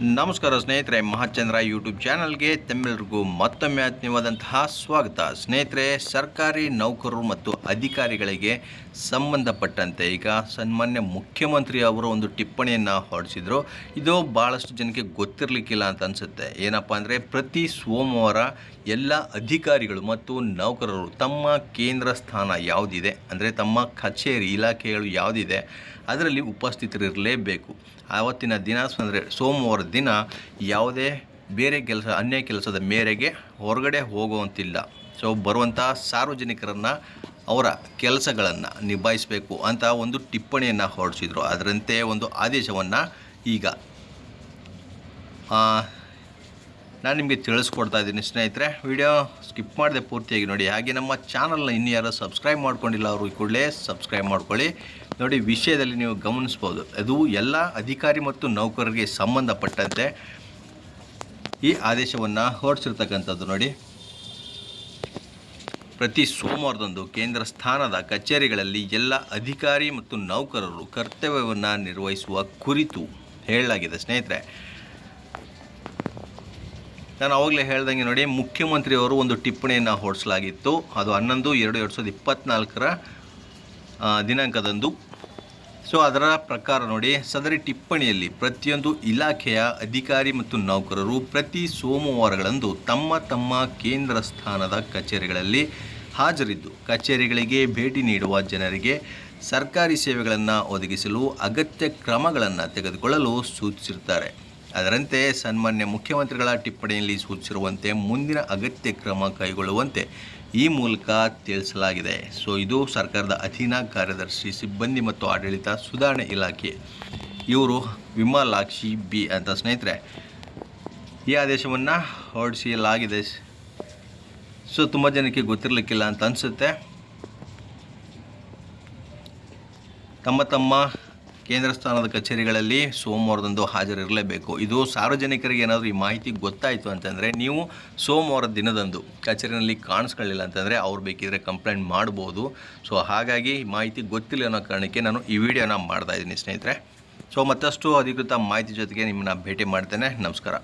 ನಮಸ್ಕಾರ ಸ್ನೇಹಿತರೆ, ಮಹಾಚಂದ್ರ ಯೂಟ್ಯೂಬ್ ಚಾನಲ್ಗೆ ತಮ್ಮೆಲ್ಲರಿಗೂ ಮತ್ತೊಮ್ಮೆ ಆತ್ಮೀಯವಾದಂತಹ ಸ್ವಾಗತ. ಸ್ನೇಹಿತರೆ, ಸರ್ಕಾರಿ ನೌಕರರು ಮತ್ತು ಅಧಿಕಾರಿಗಳಿಗೆ ಸಂಬಂಧಪಟ್ಟಂತೆ ಈಗ ಸನ್ಮಾನ್ಯ ಮುಖ್ಯಮಂತ್ರಿ ಅವರು ಒಂದು ಟಿಪ್ಪಣಿಯನ್ನು ಹೊರಡಿಸಿದ್ರು. ಇದು ಭಾಳಷ್ಟು ಜನಕ್ಕೆ ಗೊತ್ತಿರಲಿಕ್ಕಿಲ್ಲ ಅಂತ ಅನಿಸುತ್ತೆ. ಏನಪ್ಪ ಅಂದರೆ, ಪ್ರತಿ ಸೋಮವಾರ ಎಲ್ಲ ಅಧಿಕಾರಿಗಳು ಮತ್ತು ನೌಕರರು ತಮ್ಮ ಕೇಂದ್ರ ಸ್ಥಾನ ಯಾವುದಿದೆ, ಅಂದರೆ ತಮ್ಮ ಕಚೇರಿ ಇಲಾಖೆಗಳು ಯಾವುದಿದೆ, ಅದರಲ್ಲಿ ಉಪಸ್ಥಿತರಿರಲೇಬೇಕು. ಆವತ್ತಿನ ದಿನ ಅಂದರೆ ಸೋಮವಾರ ದಿನ ಯಾವುದೇ ಬೇರೆ ಕೆಲಸ, ಅನ್ಯ ಕೆಲಸದ ಮೇರೆಗೆ ಹೊರಗಡೆ ಹೋಗುವಂತಿಲ್ಲ. ಸೊ ಬರುವಂಥ ಸಾರ್ವಜನಿಕರನ್ನು, ಅವರ ಕೆಲಸಗಳನ್ನು ನಿಭಾಯಿಸಬೇಕು ಅಂತ ಒಂದು ಟಿಪ್ಪಣಿಯನ್ನು ಹೊರಡಿಸಿದ್ರು. ಅದರಂತೆ ಒಂದು ಆದೇಶವನ್ನು ಈಗ ನಾನು ನಿಮಗೆ ತಿಳಿಸ್ಕೊಡ್ತಾ ಇದ್ದೀನಿ ಸ್ನೇಹಿತರೆ. ವಿಡಿಯೋ ಸ್ಕಿಪ್ ಮಾಡದೆ ಪೂರ್ತಿಯಾಗಿ ನೋಡಿ. ಹಾಗೆ ನಮ್ಮ ಚಾನಲ್ನ ಇನ್ನು ಯಾರು ಸಬ್ಸ್ಕ್ರೈಬ್ ಮಾಡ್ಕೊಂಡಿಲ್ಲ ಅವರು ಕೂಡಲೇ ಸಬ್ಸ್ಕ್ರೈಬ್ ಮಾಡ್ಕೊಳ್ಳಿ. ನೋಡಿ, ವಿಷಯದಲ್ಲಿ ನೀವು ಗಮನಿಸ್ಬೋದು. ಅದು ಎಲ್ಲ ಅಧಿಕಾರಿ ಮತ್ತು ನೌಕರರಿಗೆ ಸಂಬಂಧಪಟ್ಟಂತೆ ಈ ಆದೇಶವನ್ನು ಹೊರಡಿಸಿರ್ತಕ್ಕಂಥದ್ದು ನೋಡಿ. ಪ್ರತಿ ಸೋಮವಾರದಂದು ಕೇಂದ್ರ ಸ್ಥಾನದ ಕಚೇರಿಗಳಲ್ಲಿ ಎಲ್ಲ ಅಧಿಕಾರಿ ಮತ್ತು ನೌಕರರು ಕರ್ತವ್ಯವನ್ನು ನಿರ್ವಹಿಸುವ ಕುರಿತು ಹೇಳಲಾಗಿದೆ ಸ್ನೇಹಿತರೆ. ನಾನು ಆವಾಗಲೇ ಹೇಳ್ದಂಗೆ ನೋಡಿ, ಮುಖ್ಯಮಂತ್ರಿಯವರು ಒಂದು ಟಿಪ್ಪಣಿಯನ್ನು ಹೊರಡಿಸಲಾಗಿತ್ತು. ಅದು ಹನ್ನೊಂದು, ಎರಡು ಎರಡು ಸಾವಿರದ ಇಪ್ಪತ್ತ್ನಾಲ್ಕರ ದಿನಾಂಕದಂದು. ಸೊ ಅದರ ಪ್ರಕಾರ ನೋಡಿ, ಸದರಿ ಟಿಪ್ಪಣಿಯಲ್ಲಿ ಪ್ರತಿಯೊಂದು ಇಲಾಖೆಯ ಅಧಿಕಾರಿ ಮತ್ತು ನೌಕರರು ಪ್ರತಿ ಸೋಮವಾರಗಳಂದು ತಮ್ಮ ತಮ್ಮ ಕೇಂದ್ರ ಸ್ಥಾನದ ಕಚೇರಿಗಳಲ್ಲಿ ಹಾಜರಿದ್ದು, ಕಚೇರಿಗಳಿಗೆ ಭೇಟಿ ನೀಡುವ ಜನರಿಗೆ ಸರ್ಕಾರಿ ಸೇವೆಗಳನ್ನು ಒದಗಿಸಲು ಅಗತ್ಯ ಕ್ರಮಗಳನ್ನು ತೆಗೆದುಕೊಳ್ಳಲು ಸೂಚಿಸಿರುತ್ತಾರೆ. ಅದರಂತೆ ಸನ್ಮಾನ್ಯ ಮುಖ್ಯಮಂತ್ರಿಗಳ ಟಿಪ್ಪಣಿಯಲ್ಲಿ ಸೂಚಿಸಿರುವಂತೆ ಮುಂದಿನ ಅಗತ್ಯ ಕ್ರಮ ಕೈಗೊಳ್ಳುವಂತೆ ಈ ಮೂಲಕ ತಿಳಿಸಲಾಗಿದೆ. ಸೊ, ಇದು ಸರ್ಕಾರದ ಅಧೀನ ಕಾರ್ಯದರ್ಶಿ, ಸಿಬ್ಬಂದಿ ಮತ್ತು ಆಡಳಿತ ಸುಧಾರಣೆ ಇಲಾಖೆ. ಇವರು ವಿಮಲಾಕ್ಷಿ ಬಿ ಅಂತ ಸ್ನೇಹಿತರೆ, ಈ ಆದೇಶವನ್ನು ಹೊರಡಿಸಲಾಗಿದೆ. ಸೊ, ತುಂಬ ಜನಕ್ಕೆ ಗೊತ್ತಿರಲಿಕ್ಕಿಲ್ಲ ಅಂತ ಅನಿಸುತ್ತೆ. ತಮ್ಮ ತಮ್ಮ ಕೇಂದ್ರ ಸ್ಥಾನದ ಕಚೇರಿಗಳಲ್ಲಿ ಸೋಮವಾರದಂದು ಹಾಜರಿರಲೇಬೇಕು. ಇದು ಸಾರ್ವಜನಿಕರಿಗೆ ಏನಾದರೂ ಈ ಮಾಹಿತಿ ಗೊತ್ತಾಯಿತು ಅಂತಂದರೆ ನೀವು ಸೋಮವಾರ ದಿನದಂದು ಕಚೇರಿನಲ್ಲಿ ಕಾಣಿಸ್ಕೊಳ್ಳಿಲ್ಲ ಅಂತಂದರೆ ಅವ್ರು ಬೇಕಿದ್ರೆ ಕಂಪ್ಲೇಂಟ್ ಮಾಡ್ಬೋದು. ಸೊ, ಹಾಗಾಗಿ ಮಾಹಿತಿ ಗೊತ್ತಿಲ್ಲ ಅನ್ನೋ ಕಾರಣಕ್ಕೆ ನಾನು ಈ ವಿಡಿಯೋನ ಮಾಡ್ತಾ ಇದ್ದೀನಿ ಸ್ನೇಹಿತರೆ. ಸೊ, ಮತ್ತಷ್ಟು ಅಧಿಕೃತ ಮಾಹಿತಿ ಜೊತೆಗೆ ನಿಮ್ಮನ್ನ ಭೇಟಿ ಮಾಡ್ತೇನೆ. ನಮಸ್ಕಾರ.